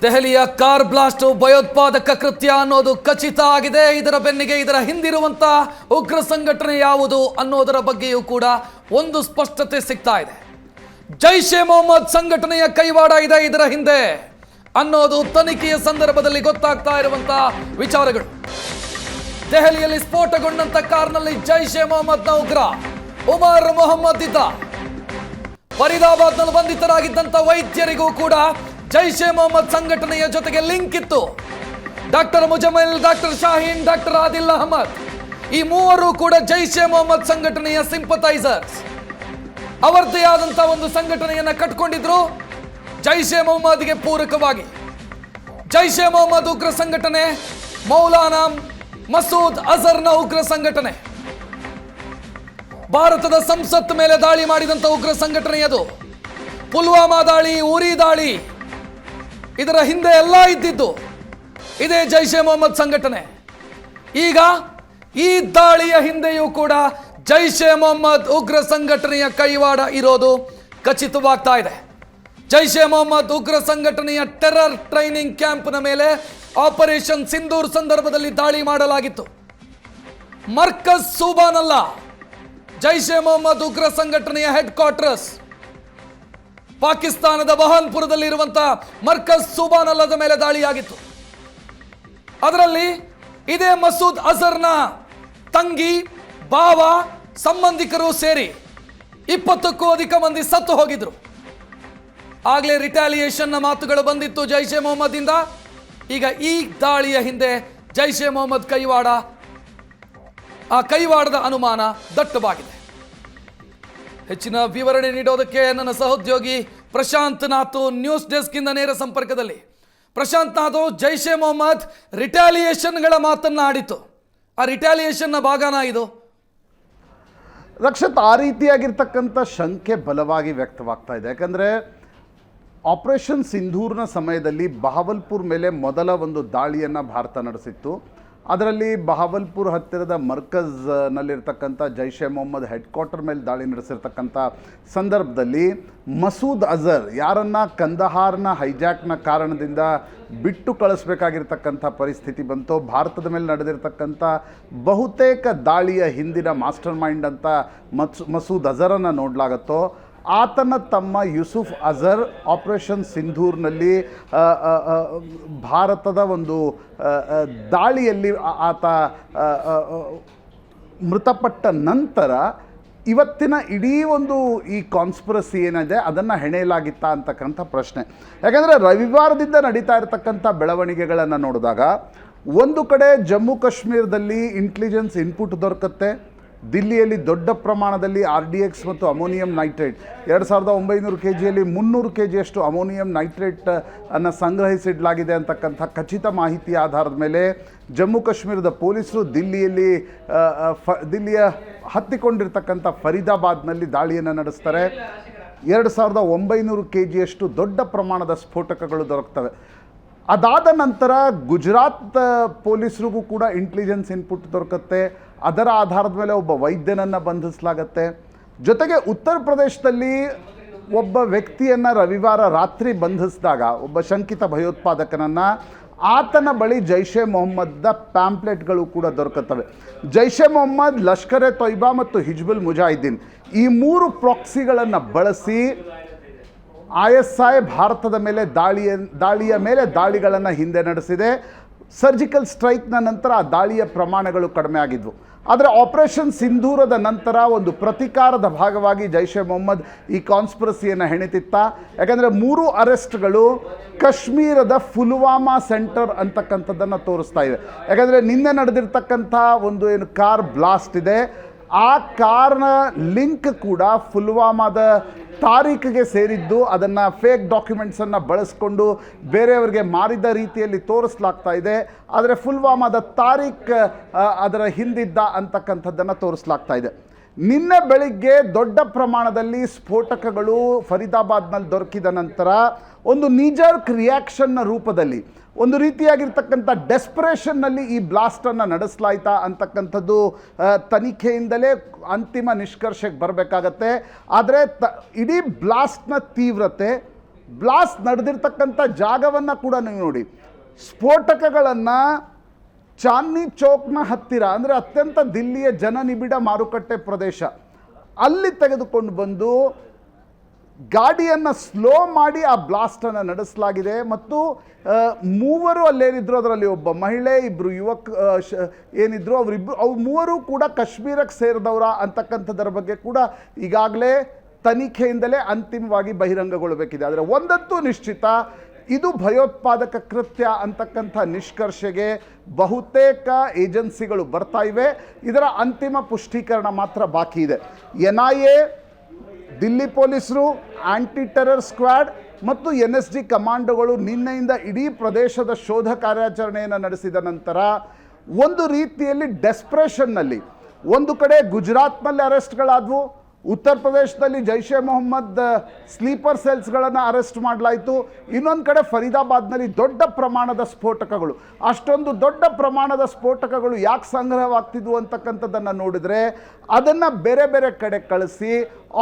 ದೆಹಲಿಯ car blast ಭಯೋತ್ಪಾದಕ ಕೃತ್ಯ ಅನ್ನೋದು ಖಚಿತ ಆಗಿದೆ. ಇದರ ಬೆನ್ನಿಗೆ ಇದರ ಹಿಂದಿರುವಂತ ಉಗ್ರ ಸಂಘಟನೆ ಯಾವುದು ಅನ್ನೋದರ ಬಗ್ಗೆಯೂ ಕೂಡ ಒಂದು ಸ್ಪಷ್ಟತೆ ಸಿಗ್ತಾ ಇದೆ. ಜೈಷ್ ಎ ಮೊಹಮ್ಮದ್ ಸಂಘಟನೆಯ ಕೈವಾಡ ಇದೆ ಇದರ ಹಿಂದೆ ಅನ್ನೋದು ತನಿಖೆಯ ಸಂದರ್ಭದಲ್ಲಿ ಗೊತ್ತಾಗ್ತಾ ಇರುವಂತಹ ವಿಚಾರಗಳು. ದೆಹಲಿಯಲ್ಲಿ ಸ್ಫೋಟಗೊಂಡಂತ ಕಾರ್ನಲ್ಲಿ ಜೈಷ್ ಎ ಮೊಹಮ್ಮದ್ನ ಉಗ್ರ ಉಮರ್ ಮೊಹಮ್ಮದ್ ಇದ್ದ. ಫರೀದಾಬಾದ್ನಲ್ಲಿ ಬಂಧಿತರಾಗಿದ್ದಂತ ವೈದ್ಯರಿಗೂ ಕೂಡ ಜೈಷ್ ಮೊಹಮ್ಮದ್ ಸಂಘಟನೆಯ ಜೊತೆಗೆ ಲಿಂಕ್ ಇತ್ತು. Doctor Muzammil, doctor Shaheen, doctor Adil Ahmed. ಈ ಮೂವರು ಕೂಡ ಜೈಷೆ ಮೊಹಮ್ಮದ್ ಸಂಘಟನೆಯ ಸಿಂಪತೈಸರ್ಸ್ ಅವರದೇ ಆದಂತ ಒಂದು ಸಂಘಟನೆಯನ್ನ ಕಟ್ಕೊಂಡಿದ್ರು ಜೈಷೆ ಮೊಹಮ್ಮದ್ಗೆ ಪೂರಕವಾಗಿ. ಜೈಷೆ ಮೊಹಮ್ಮದ್ ಉಗ್ರ ಸಂಘಟನೆ, ಮೌಲಾನಾ ಮಸೂದ್ ಅಜರ್ನ ಉಗ್ರ ಸಂಘಟನೆ. ಭಾರತದ ಸಂಸತ್ ಮೇಲೆ ದಾಳಿ ಮಾಡಿದಂತ ಉಗ್ರ ಸಂಘಟನೆಯದು ಪುಲ್ವಾಮಾ ದಾಳಿ, ಉರಿ ದಾಳಿ. ಇದರ ಹಿಂದೆ ಎಲ್ಲ ಇದ್ದಿದ್ದು. ಇದೇ ಜೈಷೆ ಮೊಹಮ್ಮದ್ ಸಂಘಟನೆ. ಈಗ ಈ ದಾಳಿಯ ಹಿಂದೆಯೂ ಕೂಡ ಜೈಷೆ ಮೊಹಮ್ಮದ್ ಉಗ್ರ ಸಂಘಟನೆಯ ಕೈವಾಡ ಇರೋದು ಖಚಿತವಾಗ್ತಾ ಇದೆ. ಜೈಷ್ ಮೊಹಮ್ಮದ್ ಉಗ್ರ ಸಂಘಟನೆಯ ಟೆರರ್ ಟ್ರೈನಿಂಗ್ ಕ್ಯಾಂಪ್ನ ಮೇಲೆ ಆಪರೇಷನ್ ಸಿಂಧೂರ್ ಸಂದರ್ಭದಲ್ಲಿ ದಾಳಿ ಮಾಡಲಾಗಿತ್ತು. ಮರ್ಕಸ್ ಸೂಬಾನಲ್ಲ, ಜೈಷ್ ಮೊಹಮ್ಮದ್ ಉಗ್ರ ಸಂಘಟನೆಯ ಹೆಡ್ ಕ್ವಾರ್ಟರ್ಸ್ ಪಾಕಿಸ್ತಾನದ ಬಹಾನ್ಪುರದಲ್ಲಿರುವಂತಹ ಮರ್ಕಜ್ ಸುಬಾನ್ ಅಲ್ಲದ ಮೇಲೆ ದಾಳಿಯಾಗಿತ್ತು. ಅದರಲ್ಲಿ ಇದೇ ಮಸೂದ್ ಅಜರ್ನ ತಂಗಿ ಬಾವ ಸಂಬಂಧಿಕರು ಸೇರಿ ಇಪ್ಪತ್ತಕ್ಕೂ ಅಧಿಕ ಮಂದಿ ಸತ್ತು ಹೋಗಿದ್ರು. ಆಗಲೇ ರಿಟಾಲಿಯೇಷನ್ನ ಮಾತುಗಳು ಬಂದಿತ್ತು ಜೈಷ್ ಎ ಮೊಹಮ್ಮದಿಂದ ಈಗ ಈ ದಾಳಿಯ ಹಿಂದೆ ಜೈಷ್ ಮೊಹಮ್ಮದ್ ಕೈವಾಡ, ಆ ಕೈವಾಡದ ಅನುಮಾನ ದಟ್ಟವಾಗಿದೆ. ಹೆಚ್ಚಿನ ವಿವರಣೆ ನೀಡೋದಕ್ಕೆ ನನ್ನ ಸಹೋದ್ಯೋಗಿ ಪ್ರಶಾಂತ್ ನಾಥು ನ್ಯೂಸ್ ಡೆಸ್ಕಿಂದ ನೇರ ಸಂಪರ್ಕದಲ್ಲಿ. ಪ್ರಶಾಂತ್ ನಾಥು ಜೈಷ್ ಮೊಹಮ್ಮದ್ ರಿಟಾಲಿಯೇಷನ್ಗಳ ಮಾತನ್ನು ಆಡಿತು ಆ ರಿಟಾಲಿಯೇಷನ್ನ ಭಾಗನ ಇದು. ರಕ್ಷತ್, ಆ ರೀತಿಯಾಗಿರ್ತಕ್ಕಂಥ ಶಂಕೆ ಬಲವಾಗಿ ವ್ಯಕ್ತವಾಗ್ತಾ ಇದೆ. ಯಾಕಂದರೆ ಆಪರೇಷನ್ ಸಿಂಧೂರ್ನ ಸಮಯದಲ್ಲಿ ಬಹವಲ್ಪುರ್ ಮೇಲೆ ಮೊದಲ ಒಂದು ದಾಳಿಯನ್ನು ಭಾರತ ನಡೆಸಿತ್ತು. ಅದರಲ್ಲಿ ಬಹಾವಲ್ಪುರ್ ಹತ್ತಿರದ ಮರ್ಕಜ್ನಲ್ಲಿರ್ತಕ್ಕಂಥ ಜೈಷ್ ಮೊಹಮ್ಮದ್ ಹೆಡ್ ಕ್ವಾರ್ಟರ್ ಮೇಲೆ ದಾಳಿ ನಡೆಸಿರ್ತಕ್ಕಂಥ ಸಂದರ್ಭದಲ್ಲಿ ಮಸೂದ್ ಅಜರ್ ಯಾರನ್ನ ಕಂದಹಾರ್ನ ಹೈಜಾಕ್ನ ಕಾರಣದಿಂದ ಬಿಟ್ಟು ಕಳಿಸ್ಬೇಕಾಗಿರ್ತಕ್ಕಂಥ ಪರಿಸ್ಥಿತಿ ಬಂತು, ಭಾರತದ ಮೇಲೆ ನಡೆದಿರ್ತಕ್ಕಂಥ ಬಹುತೇಕ ದಾಳಿಯ ಹಿಂದಿನ ಮಾಸ್ಟರ್ ಮೈಂಡ್ ಅಂತ ಮಸೂದ್ ಅಜರನ್ನು ನೋಡಲಾಗತ್ತೋ ಆತನ ತಮ್ಮ ಯೂಸುಫ್ ಅಜರ್ ಆಪರೇಷನ್ ಸಿಂಧೂರ್ನಲ್ಲಿ ಭಾರತದ ಒಂದು ದಾಳಿಯಲ್ಲಿ ಆತ ಮೃತಪಟ್ಟ ನಂತರ ಇವತ್ತಿನ ಇಡೀ ಒಂದು ಈ ಕಾನ್ಸ್ಪಿರಸಿ ಏನಿದೆ ಅದನ್ನು ಹೆಣೆಯಲಾಗಿತ್ತಾ ಅಂತಕ್ಕಂಥ ಪ್ರಶ್ನೆ. ಯಾಕಂದರೆ ರವಿವಾರದಿಂದ ನಡೀತಾ ಇರತಕ್ಕಂಥ ಬೆಳವಣಿಗೆಗಳನ್ನು ನೋಡಿದಾಗ ಒಂದು ಕಡೆ ಜಮ್ಮು ಕಾಶ್ಮೀರದಲ್ಲಿ ಇಂಟೆಲಿಜೆನ್ಸ್ ಇನ್ಪುಟ್ ದೊರಕತ್ತೆ ದಿಲ್ಲಿಯಲ್ಲಿ ದೊಡ್ಡ ಪ್ರಮಾಣದಲ್ಲಿ ಆರ್ ಡಿ ಎಕ್ಸ್ ಮತ್ತು ಅಮೋನಿಯಂ ನೈಟ್ರೇಟ್. ಎರಡು ಸಾವಿರದ ಒಂಬೈನೂರು ಕೆ ಜಿಯಲ್ಲಿ ಮುನ್ನೂರು ಕೆ ಜಿಯಷ್ಟು ಅಮೋನಿಯಂ ನೈಟ್ರೇಟ್ ಅನ್ನು ಸಂಗ್ರಹಿಸಿಡಲಾಗಿದೆ ಅಂತಕ್ಕಂಥ ಖಚಿತ ಮಾಹಿತಿ ಆಧಾರದ ಮೇಲೆ ಜಮ್ಮು ಕಾಶ್ಮೀರದ ಪೊಲೀಸರು ದಿಲ್ಲಿಯಲ್ಲಿ ಫ, ದಿಲ್ಲಿಯ ಹತ್ತಿಕೊಂಡಿರ್ತಕ್ಕಂಥ ಫರೀದಾಬಾದ್ನಲ್ಲಿ ದಾಳಿಯನ್ನು ನಡೆಸ್ತಾರೆ. ಎರಡು ಸಾವಿರದ ಒಂಬೈನೂರು ಕೆ ಜಿಯಷ್ಟು ದೊಡ್ಡ ಪ್ರಮಾಣದ ಸ್ಫೋಟಕಗಳು ದೊರಕ್ತವೆ. ಅದಾದ ನಂತರ ಗುಜರಾತ್ ಪೊಲೀಸರಿಗೂ ಕೂಡ ಇಂಟೆಲಿಜೆನ್ಸ್ ಇನ್ಪುಟ್ ದೊರಕತ್ತೆ. ಅದರ ಆಧಾರದ ಮೇಲೆ ಒಬ್ಬ ವೈದ್ಯನನ್ನು ಬಂಧಿಸಲಾಗತ್ತೆ. ಜೊತೆಗೆ ಉತ್ತರ ಪ್ರದೇಶದಲ್ಲಿ ಒಬ್ಬ ವ್ಯಕ್ತಿಯನ್ನು ರವಿವಾರ ರಾತ್ರಿ ಬಂಧಿಸಿದಾಗ, ಒಬ್ಬ ಶಂಕಿತ ಭಯೋತ್ಪಾದಕನನ್ನು, ಆತನ ಬಳಿ ಜೈಷೆ ಮೊಹಮ್ಮದ್ದ ಪ್ಯಾಂಪ್ಲೆಟ್ಗಳು ಕೂಡ ದೊರಕುತ್ತವೆ. ಜೈಷೆ ಮೊಹಮ್ಮದ್, ಲಷ್ಕರೆ ತೊಯ್ಬಾ ಮತ್ತು ಹಿಜ್ಬುಲ್ ಮುಜಾಹಿದ್ದೀನ್ ಈ ಮೂರು ಪ್ರಾಕ್ಸಿಗಳನ್ನು ಬಳಸಿ ಐ ಭಾರತದ ಮೇಲೆ ದಾಳಿಯ ದಾಳಿಯ ಮೇಲೆ ದಾಳಿಗಳನ್ನು ಹಿಂದೆ ನಡೆಸಿದೆ. ಸರ್ಜಿಕಲ್ ಸ್ಟ್ರೈಕ್ನ ನಂತರ ಆ ದಾಳಿಯ ಪ್ರಮಾಣಗಳು ಕಡಿಮೆ ಆಗಿದ್ವು. ಆದರೆ ಆಪರೇಷನ್ ಸಿಂಧೂರದ ನಂತರ ಒಂದು ಪ್ರತಿಕಾರದ ಭಾಗವಾಗಿ ಜೈಷೆ ಮೊಹಮ್ಮದ್ ಈ ಕಾನ್ಸ್ಪಿರಸಿಯನ್ನು ಹೆಣಿತಿತ್ತ. ಯಾಕಂದರೆ ಮೂರು ಅರೆಸ್ಟ್ಗಳು ಕಾಶ್ಮೀರದ ಫುಲ್ವಾಮಾ ಸೆಂಟರ್ ಅಂತಕ್ಕಂಥದ್ದನ್ನು ತೋರಿಸ್ತಾ ಇವೆ ಯಾಕಂದರೆ ನಿನ್ನೆ ನಡೆದಿರ್ತಕ್ಕಂಥ ಒಂದು ಏನು ಕಾರ್ ಬ್ಲಾಸ್ಟ್ ಇದೆ. ಆ ಕಾರ್ನ ಲಿಂಕ್ ಕೂಡ ಪುಲ್ವಾಮಾದ ತಾರೀಖಿಗೆ ಸೇರಿದ್ದು ಅದನ್ನು ಫೇಕ್ ಡಾಕ್ಯುಮೆಂಟ್ಸನ್ನು ಬಳಸ್ಕೊಂಡು ಬೇರೆಯವರಿಗೆ ಮಾರಿದ ರೀತಿಯಲ್ಲಿ ತೋರಿಸ್ಲಾಗ್ತಾ ಇದೆ. ಆದರೆ ಫುಲ್ವಾಮಾದ ತಾರೀಖ್ ಅದರ ಹಿಂದಿದ್ದ ಅಂತಕ್ಕಂಥದ್ದನ್ನು ತೋರಿಸ್ಲಾಗ್ತಾ ಇದೆ. ನಿನ್ನೆ ಬೆಳಿಗ್ಗೆ ದೊಡ್ಡ ಪ್ರಮಾಣದಲ್ಲಿ ಸ್ಫೋಟಕಗಳು ಫರೀದಾಬಾದ್ನಲ್ಲಿ ದೊರಕಿದ ನಂತರ ಒಂದು ನಿಜರ್ಕ್ ರಿಯಾಕ್ಷನ್ನ ರೂಪದಲ್ಲಿ ಒಂದು ರೀತಿಯಾಗಿರ್ತಕ್ಕಂಥ ಡೆಸ್ಪರೇಷನ್ನಲ್ಲಿ ಈ ಬ್ಲಾಸ್ಟನ್ನು ನಡೆಸಲಾಯ್ತಾ ಅಂತಕ್ಕಂಥದ್ದು ತನಿಖೆಯಿಂದಲೇ ಅಂತಿಮ ನಿಷ್ಕರ್ಷಕ್ಕೆ ಬರಬೇಕಾಗತ್ತೆ. ಆದರೆ ತ, ಇಡೀ ಬ್ಲಾಸ್ಟ್ನ ತೀವ್ರತೆ ಬ್ಲಾಸ್ಟ್ ನಡೆದಿರ್ತಕ್ಕಂಥ ಜಾಗವನ್ನು ಕೂಡ ನೀವು ನೋಡಿ. ಸ್ಫೋಟಕಗಳನ್ನು ಚಾಂದ್ನಿ ಚೌಕ್ನ ಹತ್ತಿರ, ಅಂದರೆ ಅತ್ಯಂತ ದಿಲ್ಲಿಯ ಜನನಿಬಿಡ ಮಾರುಕಟ್ಟೆ ಪ್ರದೇಶ, ಅಲ್ಲಿ ತೆಗೆದುಕೊಂಡು ಬಂದು ಗಾಡಿಯನ್ನು ಸ್ಲೋ ಮಾಡಿ ಆ ಬ್ಲಾಸ್ಟನ್ನು ನಡೆಸಲಾಗಿದೆ ಮತ್ತು ಮೂವರು ಅಲ್ಲೇನಿದ್ರು ಅದರಲ್ಲಿ ಒಬ್ಬ ಮಹಿಳೆ ಇಬ್ಬರು ಯುವಕ ಏನಿದ್ರು ಅವರಿಬ್ಬರು ಅವ್ರು ಮೂವರು ಕೂಡ ಕಾಶ್ಮೀರಕ್ಕೆ ಸೇರಿದವರ ಅಂತಕ್ಕಂಥದ್ರ ಬಗ್ಗೆ ಕೂಡ ಈಗಾಗಲೇ ತನಿಖೆಯಿಂದಲೇ ಅಂತಿಮವಾಗಿ ಬಹಿರಂಗಗೊಳ್ಳಬೇಕಿದೆ ಆದರೆ ಒಂದಂತೂ ನಿಶ್ಚಿತ, ಇದು ಭಯೋತ್ಪಾದಕ ಕೃತ್ಯ ಅಂತಕ್ಕಂಥ ನಿಷ್ಕರ್ಷೆಗೆ ಬಹುತೇಕ ಏಜೆನ್ಸಿಗಳು ಬರ್ತಾ ಇವೆ. ಇದರ ಅಂತಿಮ ಪುಷ್ಟೀಕರಣ ಮಾತ್ರ ಬಾಕಿ ಇದೆ. ಎನ್ ಐ ಎ ದಿಲ್ಲಿ ಪೊಲೀಸರು ಆಂಟಿ ಟೆರರ್ ಸ್ಕ್ವಾಡ್ ಮತ್ತು ಎನ್ ಎಸ್ ಡಿ ಕಮಾಂಡೋಗಳು ನಿನ್ನೆಯಿಂದ ಇಡೀ ಪ್ರದೇಶದ ಶೋಧ ಕಾರ್ಯಾಚರಣೆಯನ್ನು ನಡೆಸಿದ ನಂತರ ಒಂದು ರೀತಿಯಲ್ಲಿ ಡೆಸ್ಪ್ರೇಷನ್ನಲ್ಲಿ ಒಂದು ಕಡೆ ಗುಜರಾತ್ನಲ್ಲಿ ಅರೆಸ್ಟ್ಗಳಾದವು ಉತ್ತರ ಪ್ರದೇಶದಲ್ಲಿ ಜೈಷೆ ಮೊಹಮ್ಮದ್ ಸ್ಲೀಪರ್ ಸೆಲ್ಸ್ಗಳನ್ನು ಅರೆಸ್ಟ್ ಮಾಡಲಾಯಿತು. ಇನ್ನೊಂದು ಕಡೆ ಫರೀದಾಬಾದ್ನಲ್ಲಿ ದೊಡ್ಡ ಪ್ರಮಾಣದ ಸ್ಫೋಟಕಗಳು. ಅಷ್ಟೊಂದು ದೊಡ್ಡ ಪ್ರಮಾಣದ ಸ್ಫೋಟಕಗಳು ಯಾಕೆ ಸಂಗ್ರಹವಾಗ್ತಿದ್ವು ಅಂತಕ್ಕಂಥದ್ದನ್ನು ನೋಡಿದರೆ, ಅದನ್ನು ಬೇರೆ ಬೇರೆ ಕಡೆ ಕಳಿಸಿ,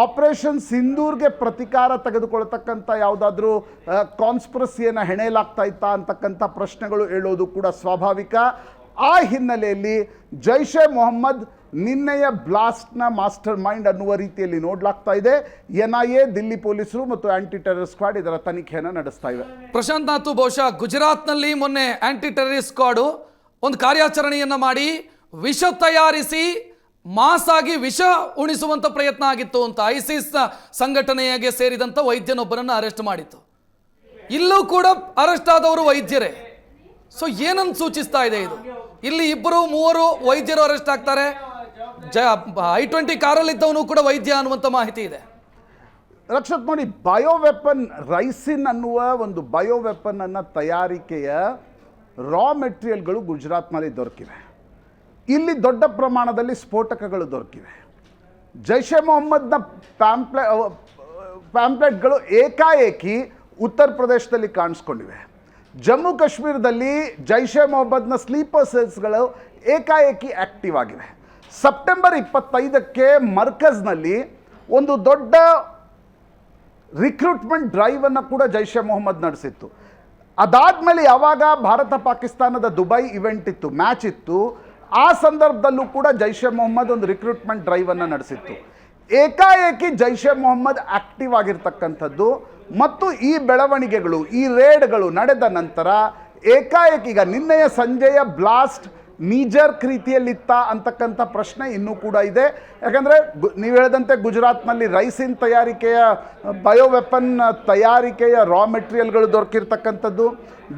ಆಪರೇಷನ್ ಸಿಂಧೂರ್ಗೆ ಪ್ರತಿಕಾರ ತೆಗೆದುಕೊಳ್ತಕ್ಕಂಥ ಯಾವುದಾದ್ರೂ ಕಾನ್ಸ್ಪ್ರಸಿಯನ್ನು ಹೆಣೆಯಲಾಗ್ತಾ ಇತ್ತಾ ಅಂತಕ್ಕಂಥ ಪ್ರಶ್ನೆಗಳು ಹೇಳೋದು ಕೂಡ ಸ್ವಾಭಾವಿಕ. ಆ ಹಿನ್ನೆಲೆಯಲ್ಲಿ ಜೈಷೆ ಮೊಹಮ್ಮದ್ ನಿನ್ನೆಯ ಬ್ಲಾಸ್ಟ್ನ ಮಾಸ್ಟರ್ ಮೈಂಡ್ ಅನ್ನುವ ರೀತಿಯಲ್ಲಿ ನೋಡ್ಲಾಗ್ತಾ ಇದೆ. ಎನ್ ಐ ಎ ದಿಲ್ಲಿ ಪೊಲೀಸರು ಮತ್ತು ಆಂಟಿ ಟೆರರ್ ಸ್ಕ್ವಾಡ್ ಇದರ ತನಿಖೆಯನ್ನು ನಡೆಸ್ತಾ ಇವೆ. ಪ್ರಶಾಂತ್ ನಾಥ್ ಬಹುಶಃ ಗುಜರಾತ್ನಲ್ಲಿ ಮೊನ್ನೆ ಆಂಟಿ ಟೆರರಿ ಸ್ಕ್ವಾಡು ಒಂದು ಕಾರ್ಯಾಚರಣೆಯನ್ನ ಮಾಡಿ ವಿಷ ತಯಾರಿಸಿ, ಮಾಸ್ ಆಗಿ ವಿಷ ಉಣಿಸುವಂತ ಪ್ರಯತ್ನ ಆಗಿತ್ತು ಅಂತ ಐಸಿಸ್ ಸಂಘಟನೆಗೆ ಸೇರಿದಂತ ವೈದ್ಯನೊಬ್ಬರನ್ನು ಅರೆಸ್ಟ್ ಮಾಡಿತ್ತು. ಇಲ್ಲೂ ಕೂಡ ಅರೆಸ್ಟ್ ಆದವರು ವೈದ್ಯರೇ. ಸೊ ಏನನ್ನು ಸೂಚಿಸ್ತಾ ಇದೆ ಇದು? ಇಲ್ಲಿ ಇಬ್ಬರು, ಮೂವರು ವೈದ್ಯರು ಅರೆಸ್ಟ್ ಆಗ್ತಾರೆ. ಜ ಐ ಟ್ವೆಂಟಿ ಕಾರಲ್ಲಿದ್ದವನು ಕೂಡ ವೈದ್ಯ ಅನ್ನುವಂಥ ಮಾಹಿತಿ ಇದೆ. ರಕ್ಷತ್ ಬಯೋ ವೆಪನ್ ರೈಸಿನ್ ಅನ್ನುವ ಒಂದು ಬಯೋ ವೆಪನ್ ಅನ್ನ ತಯಾರಿಕೆಯ ರಾ ಮೆಟೀರಿಯಲ್ಗಳು ಗುಜರಾತ್ನಲ್ಲಿ ದೊರಕಿವೆ. ಇಲ್ಲಿ ದೊಡ್ಡ ಪ್ರಮಾಣದಲ್ಲಿ ಸ್ಫೋಟಕಗಳು ದೊರಕಿವೆ. ಜೈಷೆ ಮೊಹಮ್ಮದ್ನ ಪ್ಯಾಂಪ್ಲೆ ಪ್ಯಾಂಪ್ಲೆಟ್ಗಳು ಏಕಾಏಕಿ ಉತ್ತರ ಪ್ರದೇಶದಲ್ಲಿ ಕಾಣಿಸ್ಕೊಂಡಿವೆ. ಜಮ್ಮು ಕಾಶ್ಮೀರದಲ್ಲಿ ಜೈಷೆ ಮೊಹಮ್ಮದ್ನ ಸ್ಲೀಪರ್ ಸೆಲ್ಸ್ಗಳು ಏಕಾಏಕಿ ಆಕ್ಟಿವ್ ಆಗಿವೆ. ಸೆಪ್ಟೆಂಬರ್ ಇಪ್ಪತ್ತೈದಕ್ಕೆ ಮರ್ಕಜ್ನಲ್ಲಿ ಒಂದು ದೊಡ್ಡ ರಿಕ್ರೂಟ್ಮೆಂಟ್ ಡ್ರೈವನ್ನು ಕೂಡ ಜೈಷೆ ಮೊಹಮ್ಮದ್ ನಡೆಸಿತ್ತು. ಅದಾದಮೇಲೆ ಯಾವಾಗ ಭಾರತ ಪಾಕಿಸ್ತಾನದ ದುಬೈ ಇವೆಂಟ್ ಇತ್ತು ಮ್ಯಾಚ್ ಇತ್ತು, ಆ ಸಂದರ್ಭದಲ್ಲೂ ಕೂಡ ಜೈಷೆ ಮೊಹಮ್ಮದ್ ಒಂದು ರಿಕ್ರೂಟ್ಮೆಂಟ್ ಡ್ರೈವನ್ನು ನಡೆಸಿತ್ತು. ಏಕಾಏಕಿ ಜೈಷೆ ಮೊಹಮ್ಮದ್ ಆಕ್ಟಿವ್ ಆಗಿರ್ತಕ್ಕಂಥದ್ದು ಮತ್ತು ಈ ಬೆಳವಣಿಗೆಗಳು, ಈ ರೇಡ್ಗಳು ನಡೆದ ನಂತರ ಏಕಾಏಕಿಗ ನಿನ್ನೆಯ ಸಂಜೆಯ ಬ್ಲಾಸ್ಟ್ ನೀಜರ್ಕ್ ರೀತಿಯಲ್ಲಿತ್ತ ಅಂತಕ್ಕಂಥ ಪ್ರಶ್ನೆ ಇನ್ನೂ ಕೂಡ ಇದೆ. ಯಾಕಂದರೆ ನೀವು ಹೇಳಿದಂತೆ ಗುಜರಾತ್ನಲ್ಲಿ ರೈಸಿನ್ ತಯಾರಿಕೆಯ ಬಯೋವೆಪನ್ ತಯಾರಿಕೆಯ ರಾ ಮೆಟೀರಿಯಲ್ಗಳು ದೊರಕಿರ್ತಕ್ಕಂಥದ್ದು.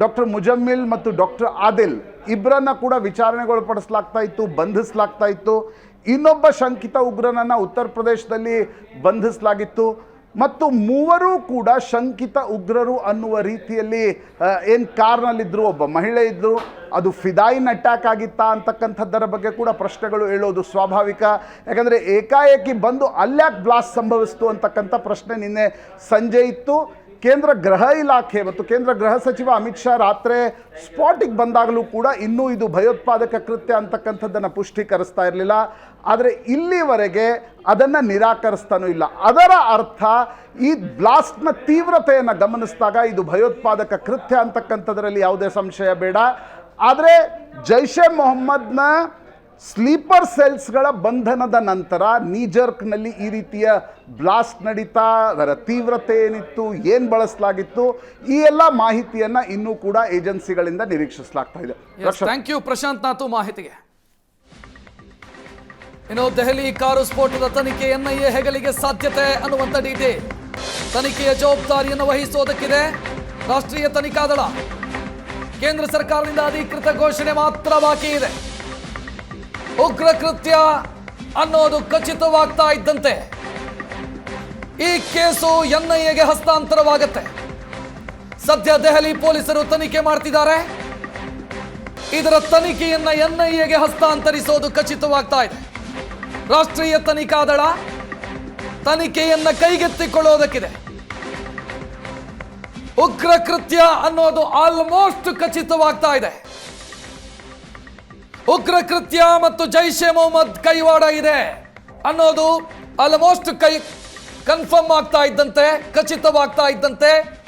ಡಾಕ್ಟರ್ ಮುಜಮ್ಮಿಲ್ ಮತ್ತು ಡಾಕ್ಟರ್ ಆದಿಲ್ ಇಬ್ಬರನ್ನ ಕೂಡ ವಿಚಾರಣೆಗೊಳಪಡಿಸಲಾಗ್ತಾ ಇತ್ತು, ಬಂಧಿಸಲಾಗ್ತಾ ಇತ್ತು. ಇನ್ನೊಬ್ಬ ಶಂಕಿತ ಉಗ್ರನನ್ನು ಉತ್ತರ ಪ್ರದೇಶದಲ್ಲಿ ಬಂಧಿಸಲಾಗಿತ್ತು. ಮತ್ತು ಮೂವರೂ ಕೂಡ ಶಂಕಿತ ಉಗ್ರರು ಅನ್ನುವ ರೀತಿಯಲ್ಲಿ ಏನು ಕಾರ್ನಲ್ಲಿದ್ದರು ಒಬ್ಬ ಮಹಿಳೆ ಇದ್ದರು ಅದು ಫಿದಾಯಿನ್ ಅಟ್ಯಾಕ್ ಆಗಿತ್ತಾ ಅಂತಕ್ಕಂಥದ್ದರ ಬಗ್ಗೆ ಕೂಡ ಪ್ರಶ್ನೆಗಳು ಹೇಳೋದು ಸ್ವಾಭಾವಿಕ. ಯಾಕಂದರೆ ಏಕಾಏಕಿ ಬಂದು ಅಲ್ಯಾಕ್ ಬ್ಲಾಸ್ಟ್ ಸಂಭವಿಸ್ತು ಅಂತಕ್ಕಂಥ ಪ್ರಶ್ನೆ ನಿನ್ನೆ ಸಂಜೆ ಇತ್ತು. ಕೇಂದ್ರ ಗೃಹ ಇಲಾಖೆ ಮತ್ತು ಕೇಂದ್ರ ಗೃಹ ಸಚಿವ ಅಮಿತ್ ಶಾ ರಾತ್ರಿ ಸ್ಪಾಟಿಗೆ ಬಂದಾಗಲೂ ಕೂಡ ಇನ್ನೂ ಇದು ಭಯೋತ್ಪಾದಕ ಕೃತ್ಯ ಅಂತಕ್ಕಂಥದ್ದನ್ನು ಪುಷ್ಟೀಕರಿಸ್ತಾ ಇರಲಿಲ್ಲ. ಆದರೆ ಇಲ್ಲಿವರೆಗೆ ಅದನ್ನು ನಿರಾಕರಿಸ್ತಾನೂ ಇಲ್ಲ. ಅದರ ಅರ್ಥ ಈ ಬ್ಲಾಸ್ಟ್ನ ತೀವ್ರತೆಯನ್ನು ಗಮನಿಸಿದಾಗ ಇದು ಭಯೋತ್ಪಾದಕ ಕೃತ್ಯ ಅಂತಕ್ಕಂಥದ್ರಲ್ಲಿ ಯಾವುದೇ ಸಂಶಯ ಬೇಡ. ಆದರೆ ಜೈಷೆ ಮೊಹಮ್ಮದ್ನ ಸ್ಲೀಪರ್ ಸೆಲ್ಸ್ಗಳ ಬಂಧನದ ನಂತರ ನೀಜರ್ಕ್ನಲ್ಲಿ ಈ ರೀತಿಯ ಬ್ಲಾಸ್ಟ್ ನಡೀತಾ ಅದರ ತೀವ್ರತೆ ಏನಿತ್ತು ಏನು ಬಳಸಲಾಗಿತ್ತು ಈ ಎಲ್ಲ ಮಾಹಿತಿಯನ್ನು ಇನ್ನೂ ಕೂಡ ಏಜೆನ್ಸಿಗಳಿಂದ ನಿರೀಕ್ಷಿಸಲಾಗ್ತಾ ಇದೆ. ಥ್ಯಾಂಕ್ ಯು ಪ್ರಶಾಂತ್ ನಾಥು ಮಾಹಿತಿಗೆ. ಇನ್ನು ದೆಹಲಿ ಕಾರು ಸ್ಫೋಟದ ತನಿಖೆ ಎನ್ಐಎ ಹೆಗಲಿಗೆ ಸಾಧ್ಯತೆ ಅನ್ನುವಂಥ ಡಿಟಿ. ತನಿಖೆಯ ಜವಾಬ್ದಾರಿಯನ್ನು ವಹಿಸುವುದಕ್ಕಿದೆ ರಾಷ್ಟ್ರೀಯ ತನಿಖಾ ದಳ. ಕೇಂದ್ರ ಸರ್ಕಾರದಿಂದ ಅಧಿಕೃತ ಘೋಷಣೆ ಮಾತ್ರ ಬಾಕಿ ಇದೆ. ಉಗ್ರ ಕೃತ್ಯ ಅನ್ನೋದು ಖಚಿತವಾಗ್ತಾ ಇದ್ದಂತೆ ಈ ಕೇಸು ಎನ್ಐಎಗೆ ಹಸ್ತಾಂತರವಾಗುತ್ತೆ. ಸದ್ಯ ದೆಹಲಿ ಪೊಲೀಸರು ತನಿಖೆ ಮಾಡ್ತಿದ್ದಾರೆ. ಇದರ ತನಿಖೆಯನ್ನ ಎನ್ಐಎಗೆ ಹಸ್ತಾಂತರಿಸೋದು ಖಚಿತವಾಗ್ತಾ ಇದೆ. ರಾಷ್ಟ್ರೀಯ ತನಿಖಾ ದಳ ತನಿಖೆಯನ್ನ ಕೈಗೆತ್ತಿಕೊಳ್ಳೋದಕ್ಕಿದೆ. ಉಗ್ರ ಕೃತ್ಯ ಅನ್ನೋದು ಆಲ್ಮೋಸ್ಟ್ ಖಚಿತವಾಗ್ತಾ ಇದೆ. ಉಗ್ರ ಕೃತ್ಯ ಮತ್ತು ಜೈಷೆ ಮೊಹಮ್ಮದ್ ಕೈವಾಡ ಇದೆ ಅನ್ನೋದು ಆಲ್ಮೋಸ್ಟ್ ಕೈ ಕನ್ಫರ್ಮ್ ಆಗ್ತಾ ಇದ್ದಂತೆ, ಖಚಿತವಾಗ್ತಾ ಇದ್ದಂತೆ.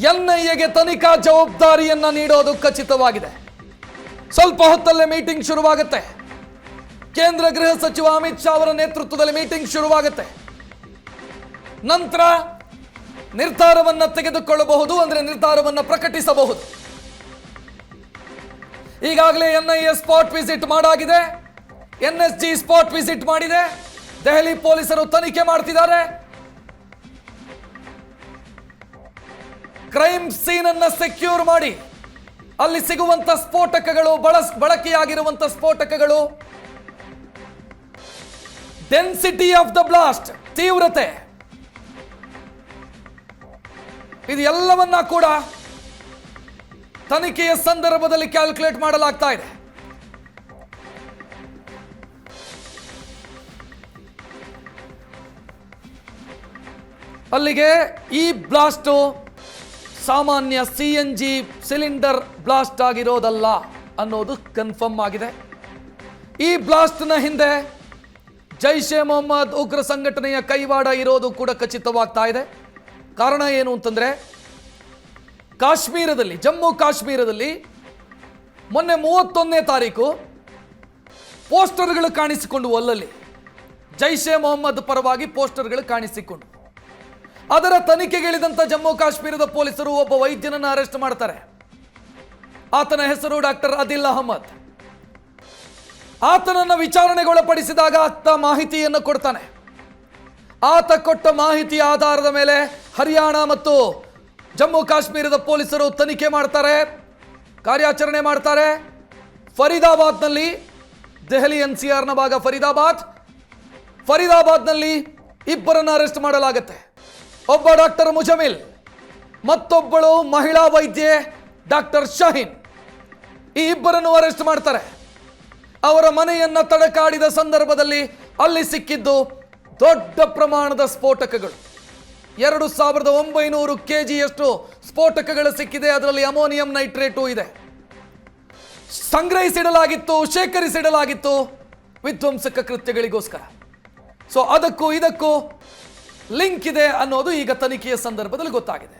ಎನ್ಐಎಗೆ ತನಿಖಾ ಜವಾಬ್ದಾರಿಯನ್ನ ನೀಡೋದು ಖಚಿತವಾಗಿದೆ. ಸ್ವಲ್ಪ ಹೊತ್ತಲ್ಲೇ ಮೀಟಿಂಗ್ ಶುರುವಾಗುತ್ತೆ. ಕೇಂದ್ರ ಗೃಹ ಸಚಿವ ಅಮಿತ್ ಶಾ ಅವರ ನೇತೃತ್ವದಲ್ಲಿ ಮೀಟಿಂಗ್ ಶುರುವಾಗುತ್ತೆ. ನಂತರ ನಿರ್ಧಾರವನ್ನು ತೆಗೆದುಕೊಳ್ಳಬಹುದು ಅಂದ್ರೆ ನಿರ್ಧಾರವನ್ನು ಪ್ರಕಟಿಸಬಹುದು. ಈಗಾಗಲೇ N I A spot visit ಮಾಡಾಗಿದೆ. N S G spot visit ಮಾಡಿದೆ. ದೆಹಲಿ ಪೊಲೀಸರು ತನಿಖೆ ಮಾಡ್ತಿದ್ದಾರೆ. ಕ್ರೈಮ್ ಸೀನ್ ಅನ್ನ ಸೆಕ್ಯೂರ್ ಮಾಡಿ. ಅಲ್ಲಿ ಸಿಗುವಂತ ಸ್ಫೋಟಕಗಳು, ಬಳಸ್ ಬಳಕೆಯಾಗಿರುವಂತ ಸ್ಫೋಟಕಗಳು. ಡೆನ್ಸಿಟಿ ಆಫ್ ದ ಬ್ಲಾಸ್ಟ್, ತೀವ್ರತೆ. ಇದು ಎಲ್ಲವನ್ನ ಕೂಡ ತನಿಖೆಯ ಸಂದರ್ಭದಲ್ಲಿ ಕ್ಯಾಲ್ಕುಲೇಟ್ ಮಾಡಲಾಗ್ತಾ ಇದೆ. ಅಲ್ಲಿಗೆ ಈ ಬ್ಲಾಸ್ಟು ಸಾಮಾನ್ಯ C N G cylinder blast ಆಗಿರೋದಲ್ಲ ಅನ್ನೋದು ಕನ್ಫರ್ಮ್ ಆಗಿದೆ. ಈ ಬ್ಲಾಸ್ಟ್ನ ಹಿಂದೆ ಜೈಷ್ ಎ ಮೊಹಮ್ಮದ್ ಉಗ್ರ ಸಂಘಟನೆಯ ಕೈವಾಡ ಇರೋದು ಕೂಡ ಖಚಿತವಾಗ್ತಾ ಇದೆ. ಕಾರಣ ಏನು ಅಂತಂದ್ರೆ ಕಾಶ್ಮೀರದಲ್ಲಿ, ಜಮ್ಮು ಕಾಶ್ಮೀರದಲ್ಲಿ ಮೊನ್ನೆ ಮೂವತ್ತೊಂದನೇ ತಾರೀಕು ಪೋಸ್ಟರ್ಗಳು ಕಾಣಿಸಿಕೊಂಡು ಅಲ್ಲಲ್ಲಿ ಜೈಷೆ ಮೊಹಮ್ಮದ್ ಪರವಾಗಿ ಪೋಸ್ಟರ್ಗಳು ಕಾಣಿಸಿಕೊಂಡು. ಅದರ ತನಿಖೆಗಿಳಿದಂಥ ಜಮ್ಮು ಕಾಶ್ಮೀರದ ಪೊಲೀಸರು ಒಬ್ಬ ವೈದ್ಯನನ್ನು ಅರೆಸ್ಟ್ ಮಾಡ್ತಾರೆ. ಆತನ ಹೆಸರು ಡಾಕ್ಟರ್ ಅದಿಲ್ ಅಹಮ್ಮದ್ ಆತನನ್ನು ವಿಚಾರಣೆಗೊಳಪಡಿಸಿದಾಗ ಆತ ಮಾಹಿತಿಯನ್ನು ಕೊಡ್ತಾನೆ. ಆತ ಕೊಟ್ಟ ಮಾಹಿತಿಯ ಆಧಾರದ ಮೇಲೆ ಹರಿಯಾಣ ಮತ್ತು ಜಮ್ಮು ಕಾಶ್ಮೀರದ ಪೊಲೀಸರು ತನಿಖೆ ಮಾಡ್ತಾರೆ, ಕಾರ್ಯಾಚರಣೆ ಮಾಡ್ತಾರೆ. ಫರೀದಾಬಾದ್ನಲ್ಲಿ ದೆಹಲಿ ಎನ್ ಸಿ ಆರ್ನ ಭಾಗ ಫರೀದಾಬಾದ್. ಫರೀದಾಬಾದ್ನಲ್ಲಿ ಇಬ್ಬರನ್ನು ಅರೆಸ್ಟ್ ಮಾಡಲಾಗುತ್ತೆ. ಒಬ್ಬ ಡಾಕ್ಟರ್ ಮುಜಮಿಲ್, ಮತ್ತೊಬ್ಬಳು ಮಹಿಳಾ ವೈದ್ಯೆ ಡಾಕ್ಟರ್ ಶಹೀನ್. ಈ ಇಬ್ಬರನ್ನು ಅರೆಸ್ಟ್ ಮಾಡ್ತಾರೆ. ಅವರ ಮನೆಯನ್ನು ತಡಕಾಡಿದ ಸಂದರ್ಭದಲ್ಲಿ ಅಲ್ಲಿ ಸಿಕ್ಕಿದ್ದು ದೊಡ್ಡ ಪ್ರಮಾಣದ ಸ್ಫೋಟಕಗಳು. ಎರಡು ಸಾವಿರದ ಒಂಬೈನೂರು ಕೆ ಜಿಯಷ್ಟು ಸ್ಫೋಟಕಗಳು ಸಿಕ್ಕಿದೆ. ಅದರಲ್ಲಿ ಅಮೋನಿಯಂ ನೈಟ್ರೇಟು ಇದೆ. ಸಂಗ್ರಹಿಸಿಡಲಾಗಿತ್ತು, ಶೇಖರಿಸಿಡಲಾಗಿತ್ತು ವಿಧ್ವಂಸಕ ಕೃತ್ಯಗಳಿಗೋಸ್ಕರ. ಸೊ ಅದಕ್ಕೂ ಇದಕ್ಕೂ ಲಿಂಕ್ ಇದೆ ಅನ್ನೋದು ಈಗ ತನಿಖೆಯ ಸಂದರ್ಭದಲ್ಲಿ ಗೊತ್ತಾಗಿದೆ.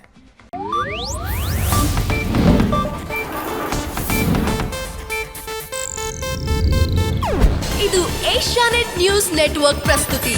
ಇದು ಏಷ್ಯಾನೆಟ್ ನ್ಯೂಸ್ ನೆಟ್ವರ್ಕ್ ಪ್ರಸ್ತುತಿ.